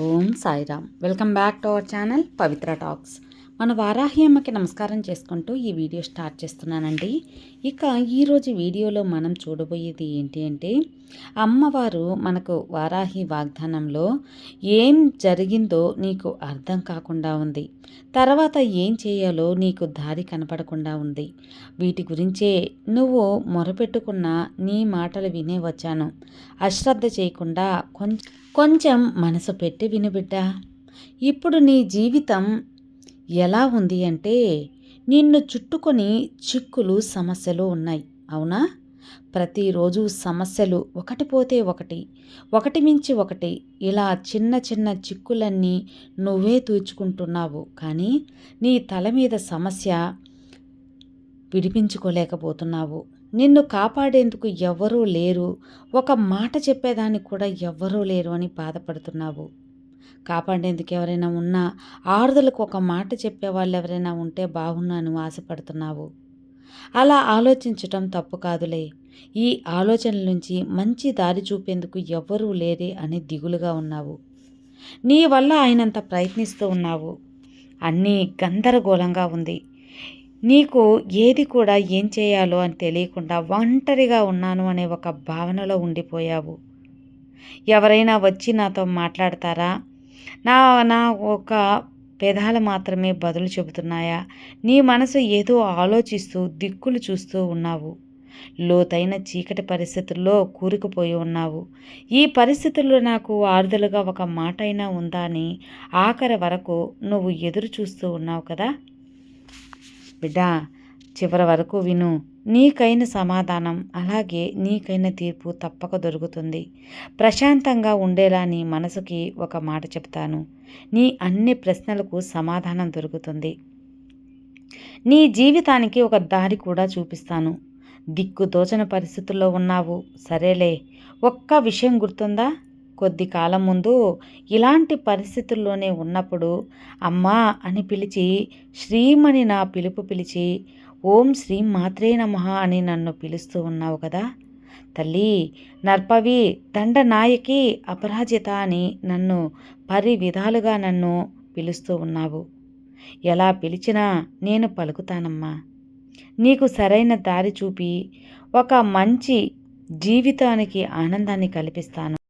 Om Sairam. Welcome back to our channel Pavitra talks. మన వారాహి అమ్మకి నమస్కారం చేసుకుంటూ ఈ వీడియో స్టార్ట్ చేస్తున్నానండి. ఇక ఈరోజు వీడియోలో మనం చూడబోయేది ఏంటి అంటే అమ్మవారు మనకు వారాహి వాగ్దానంలో ఏం జరిగిందో నీకు అర్థం కాకుండా ఉంది. తర్వాత ఏం చేయాలో నీకు దారి కనపడకుండా ఉంది. వీటి గురించే నువ్వు మొరపెట్టుకున్న నీ మాటలు వినే వచ్చాను. అశ్రద్ధ చేయకుండా కొంచెం కొంచెం మనసు పెట్టి వినుబిడ్డా ఇప్పుడు నీ జీవితం ఎలా ఉంది అంటే నిన్ను చుట్టుకొని చిక్కులు సమస్యలు ఉన్నాయి. అవునా? ప్రతిరోజు సమస్యలు ఒకటి పోతే ఒకటి ఒకటి మించి ఒకటి ఇలా చిన్న చిన్న చిక్కులన్నీ నువ్వే తూచుకుంటున్నావు కానీ నీ తల మీద సమస్య విడిపించుకోలేకపోతున్నావు. నిన్ను కాపాడేందుకు ఎవ్వరూ లేరు. ఒక మాట చెప్పేదానికి కూడా ఎవ్వరూ లేరు అని బాధపడుతున్నావు. కాపాడేందుకు ఎవరైనా ఉన్నా ఆరుదలకు ఒక మాట చెప్పే వాళ్ళు ఎవరైనా ఉంటే బాగున్నాను ఆశపడుతున్నావు. అలా ఆలోచించటం తప్పు కాదులే. ఈ ఆలోచనల నుంచి మంచి దారి చూపేందుకు ఎవ్వరూ లేరే అని దిగులుగా ఉన్నావు. నీ వల్ల ఆయనంత ప్రయత్నిస్తూ ఉన్నావు. అన్నీ గందరగోళంగా ఉంది. నీకు ఏది కూడా ఏం చేయాలో అని తెలియకుండా ఒంటరిగా ఉన్నాను అనే ఒక భావనలో ఉండిపోయావు. ఎవరైనా వచ్చి నాతో మాట్లాడతారా? నా నా ఒక పెదాలు మాత్రమే బదులు చెబుతున్నాయా? నీ మనసు ఏదో ఆలోచిస్తూ దిక్కులు చూస్తూ ఉన్నావు. లోతైన చీకటి పరిస్థితుల్లో కూరుకుపోయి ఉన్నావు. ఈ పరిస్థితుల్లో నాకు ఆరుదలుగా ఒక మాట అయినా ఉందా అని ఆఖరి వరకు నువ్వు ఎదురు చూస్తూ ఉన్నావు కదా? బిడ్డా చివరి వరకు విను. నీకైన సమాధానం అలాగే నీకైన తీర్పు తప్పక దొరుకుతుంది. ప్రశాంతంగా ఉండేలా నీ మనసుకి ఒక మాట చెప్తాను. నీ అన్ని ప్రశ్నలకు సమాధానం దొరుకుతుంది. నీ జీవితానికి ఒక దారి కూడా చూపిస్తాను. దిక్కు దోచన పరిస్థితుల్లో ఉన్నావు. సరేలే. ఒక్క విషయం గుర్తుందా? కొద్ది కాలం ముందు ఇలాంటి పరిస్థితుల్లోనే ఉన్నప్పుడు అమ్మా అని పిలిచి శ్రీమని నా పిలుపు పిలిచి ఓం శ్రీ మాత్రే నమ అని నన్ను పిలుస్తూ ఉన్నావు కదా? తల్లి నర్పవి దండనాయకి అపరాజిత అని నన్ను పరి విధాలుగా నన్ను పిలుస్తూ ఉన్నావు. ఎలా పిలిచినా నేను పలుకుతానమ్మా. నీకు సరైన దారి చూపి ఒక మంచి జీవితానికి ఆనందాన్ని కల్పిస్తాను.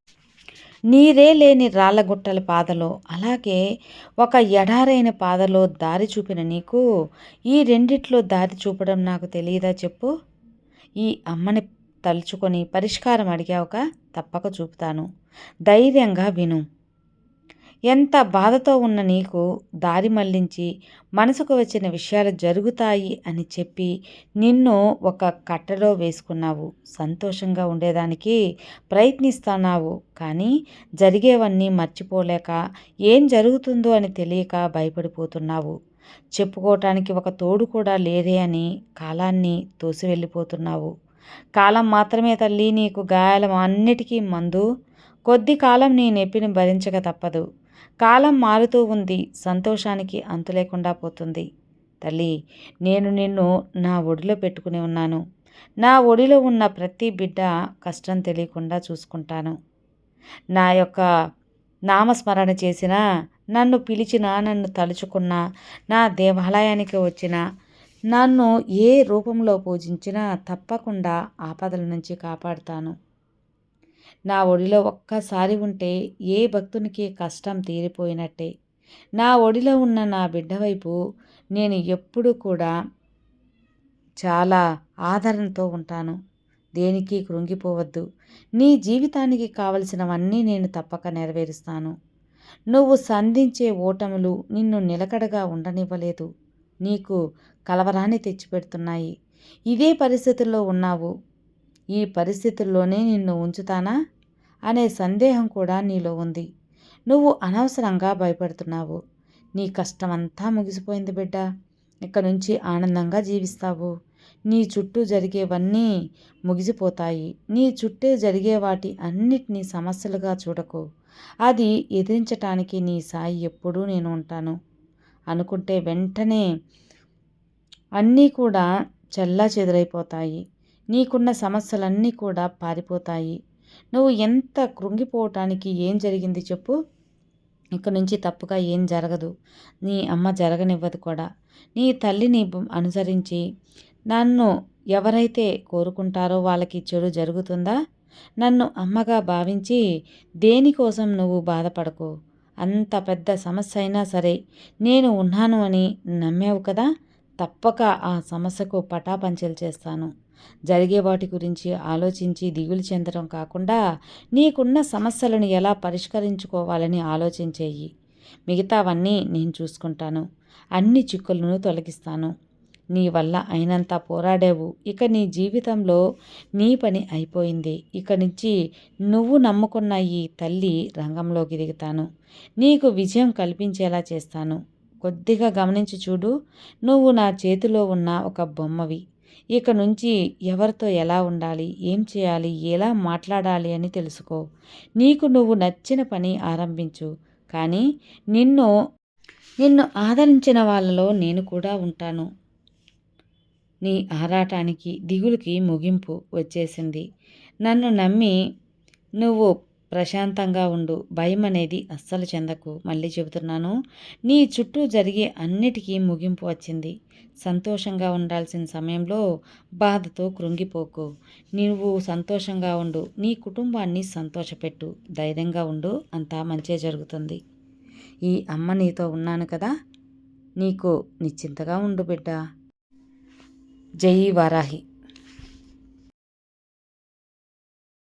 నీరే లేని రాళ్ళగుట్టల పాదలో అలాగే ఒక ఎడారైన పాదలో దారి చూపిన నీకు ఈ రెండిట్లో దారి చూపడం నాకు తెలియదా చెప్పు. ఈ అమ్మని తలుచుకొని పరిష్కారం అడిగావుగా తప్పక చూపుతాను. ధైర్యంగా విను. ఎంత బాధతో ఉన్న నీకు దారి మళ్ళించి మనసుకు వచ్చిన విషయాలు జరుగుతాయి అని చెప్పి నిన్ను ఒక కట్టలో వేసుకున్నావు. సంతోషంగా ఉండేదానికి ప్రయత్నిస్తున్నావు. కానీ జరిగేవన్నీ మర్చిపోలేక ఏం జరుగుతుందో అని తెలియక భయపడిపోతున్నావు. చెప్పుకోవటానికి ఒక తోడు కూడా లేదే అని కాలాన్ని తోసి వెళ్ళిపోతున్నావు కాలం మాత్రమే తల్లి నీకు గాయాలం అన్నిటికీ మందు. కొద్ది కాలం నీ నొప్పిని భరించక తప్పదు. కాలం మారుతూ ఉంది. సంతోషానికి అంతు లేకుండా పోతుంది. తల్లి నేను నిన్ను నా ఒడిలో పెట్టుకుని ఉన్నాను. నా ఒడిలో ఉన్న ప్రతి బిడ్డ కష్టం తెలియకుండా చూసుకుంటాను. నా యొక్క నామస్మరణ చేసిన నన్ను పిలిచిన నన్ను తలుచుకున్న నా దేవాలయానికి వచ్చిన నన్ను ఏ రూపంలో పూజించినా తప్పకుండా ఆపదల నుంచి కాపాడుతాను. నా ఒడిలో ఒక్కసారి ఉంటే ఏ భక్తునికి కష్టం తీరిపోయినట్టే. నా ఒడిలో ఉన్న నా బిడ్డ వైపు నేను ఎప్పుడు కూడా చాలా ఆదరణతో ఉంటాను. దేనికి కృంగిపోవద్దు. నీ జీవితానికి కావలసినవన్నీ నేను తప్పక నెరవేరుస్తాను. నువ్వు సంధించే ఓటములు నిన్ను నిలకడగా ఉండనివ్వలేదు. నీకు కలవరాన్ని తెచ్చిపెడుతున్నాయి. ఇదే పరిస్థితుల్లో ఉన్నావు. ఈ పరిస్థితుల్లోనే నిన్ను ఉంచుతానా? అనే సందేహం కూడా నీలో ఉంది. నువ్వు అనవసరంగా భయపడుతున్నావు. నీ కష్టమంతా ముగిసిపోయింది బిడ్డ. ఇక నుంచి ఆనందంగా జీవిస్తావు. నీ చుట్టూ జరిగేవన్నీ ముగిసిపోతాయి. నీ చుట్టే జరిగే వాటి అన్నిటినీ సమస్యలుగా చూడకు. అది ఎదిరించటానికి నీ సాయి ఎప్పుడూ నేను ఉంటాను. అనుకుంటే వెంటనే అన్నీ కూడా చెల్లా చెదరైపోతాయి. నీకున్న సమస్యలన్నీ కూడా పారిపోతాయి. నువ్వు ఎంత కృంగిపోవటానికి ఏం జరిగింది చెప్పు. ఇక నుంచి తప్పుగా ఏం జరగదు. నీ అమ్మ జరగనివ్వదు కూడా. నీ తల్లిని అనుసరించి నన్ను ఎవరైతే కోరుకుంటారో వాళ్ళకి చెడు జరుగుతుందా? నన్ను అమ్మగా భావించి దేనికోసం నువ్వు బాధపడకు? అంత పెద్ద సమస్య అయినా సరే నేను ఉన్నాను అని నమ్మావు కదా? తప్పక ఆ సమస్యకు పటాపంచలు చేస్తాను. జరిగే వాటి గురించి ఆలోచించి దిగులు చెందడం కాకుండా నీకున్న సమస్యలను ఎలా పరిష్కరించుకోవాలని ఆలోచించేయి. మిగతావన్నీ నేను చూసుకుంటాను. అన్ని చిక్కులను తొలగిస్తాను. నీ వల్ల అయినంత పోరాడావు. ఇక నీ జీవితంలో నీ పని అయిపోయింది. ఇక నుంచి నువ్వు నమ్ముకున్న ఈ తల్లి రంగంలోకి దిగుతాను. నీకు విజయం కల్పించేలా చేస్తాను. కొద్దిగా గమనించి చూడు. నువ్వు నా చేతిలో ఉన్న ఒక బొమ్మవి. ఇక నుంచి ఎవరితో ఎలా ఉండాలి? ఏం చేయాలి? ఎలా మాట్లాడాలి అని తెలుసుకో. నీకు నువ్వు నచ్చిన పని ఆరంభించు. కానీ నిన్ను నిన్ను ఆదరించిన వాళ్ళలో నేను కూడా ఉంటాను. నీ ఆరాటానికి దిగులుకి ముగింపు వచ్చేసింది. నన్ను నమ్మి నువ్వు ప్రశాంతంగా ఉండు. భయం అనేది అస్సలు చెందకు. మళ్ళీ చెబుతున్నాను నీ చుట్టూ జరిగే అన్నిటికీ ముగింపు వచ్చింది. సంతోషంగా ఉండాల్సిన సమయంలో బాధతో కృంగిపోకు. నువ్వు సంతోషంగా ఉండు. నీ కుటుంబాన్ని సంతోషపెట్టు. ధైర్యంగా ఉండు. అంతా మంచే జరుగుతుంది. ఈ అమ్మ నీతో ఉన్నాను కదా? నీకు నిశ్చింతగా ఉండు బిడ్డ. జై వారాహి.